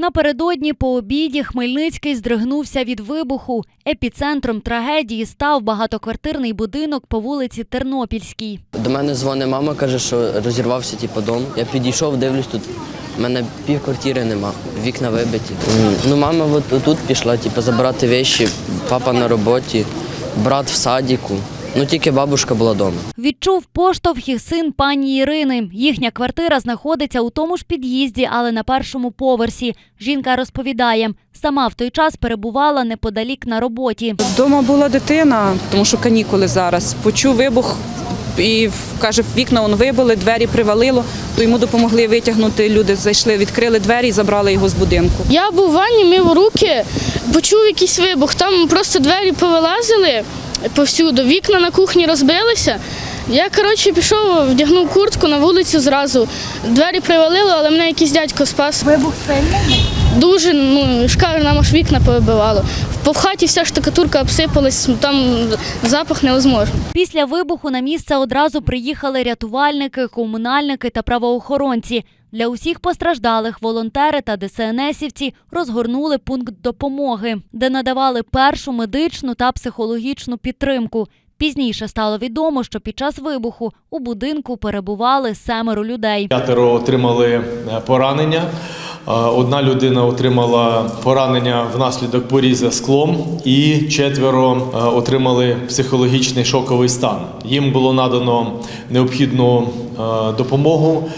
Напередодні по обіді Хмельницький здригнувся від вибуху. Епіцентром трагедії став багатоквартирний будинок по вулиці Тернопільській. До мене дзвонить мама, каже, що розірвався типу, дом. Я підійшов, дивлюсь, тут в мене пів квартири нема, вікна вибиті. Ну, мама от тут пішла, типу, забирати речі, папа на роботі, брат в садіку. Ну тільки бабушка була вдома. Відчув поштовх і син пані Ірини. Їхня квартира знаходиться у тому ж під'їзді, але на першому поверсі. Жінка розповідає, сама в той час перебувала неподалік на роботі. Вдома була дитина, тому що канікули зараз. Почув вибух і каже, вікна он вибили, двері привалило, то йому допомогли витягнути. Люди зайшли, відкрили двері і забрали його з будинку. Я був в ванні, мив руки, почув якийсь вибух. Там просто двері повилазили повсюду, вікна на кухні розбилися. Я, коротше, пішов, вдягнув куртку на вулицю зразу. Двері привалило, але мене якийсь дядько спас. Вибух сильний? Дуже, ну, ж нам аж вікна повибивало. По в хаті вся штукатурка обсипалась, там запах невозможний. Після вибуху на місце одразу приїхали рятувальники, комунальники та правоохоронці. Для усіх постраждалих волонтери та ДСНСівці розгорнули пункт допомоги, де надавали першу медичну та психологічну підтримку. Пізніше стало відомо, що під час вибуху у будинку перебували семеро людей. П'ятеро отримали е, поранення. Е, Одна людина отримала поранення внаслідок поріза склом, і четверо е, отримали психологічний шоковий стан. Їм було надано необхідну допомогу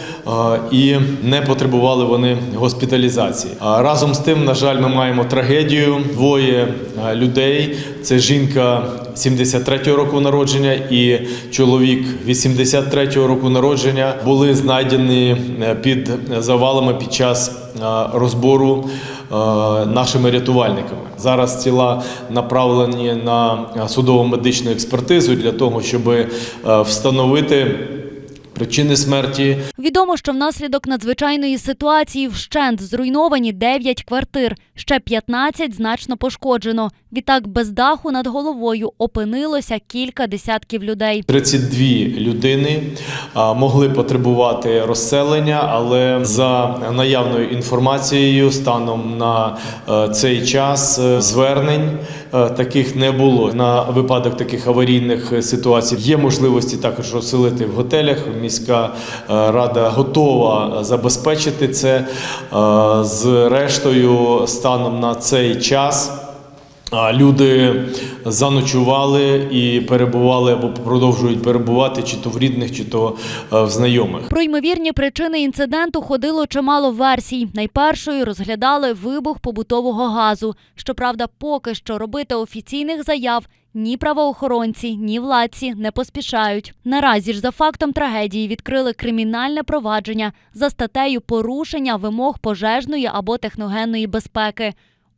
і не потребували вони госпіталізації. Разом з тим, на жаль, ми маємо трагедію. Двоє е, людей. Це жінка 73-го року народження і чоловік 83-го року народження були знайдені е, під завалами під час е, розбору е, нашими рятувальниками. Зараз тіла направлені на е, судово-медичну експертизу для того, щоб е, встановити причини смерті Відомо, що внаслідок надзвичайної ситуації вщент зруйновані 9 квартир, ще 15 значно пошкоджено. Відтак без даху над головою опинилося кілька десятків людей. 32 людини могли потребувати розселення, але за наявною інформацією, станом на е, цей час е, звернень е, таких не було. На випадок таких аварійних ситуацій є можливості також розселити в готелях. Міська е, рада готова забезпечити це. Е, Зрештою, станом на цей час. Люди заночували і перебували або продовжують перебувати чи то в рідних, чи то е, в знайомих. Про ймовірні причини інциденту ходило чимало версій. Найпершою розглядали вибух побутового газу. Щоправда, поки що робити офіційних заяв ні правоохоронці, ні владці не поспішають. Наразі ж за фактом трагедії відкрили кримінальне провадження за статтею порушення вимог пожежної або техногенної безпеки.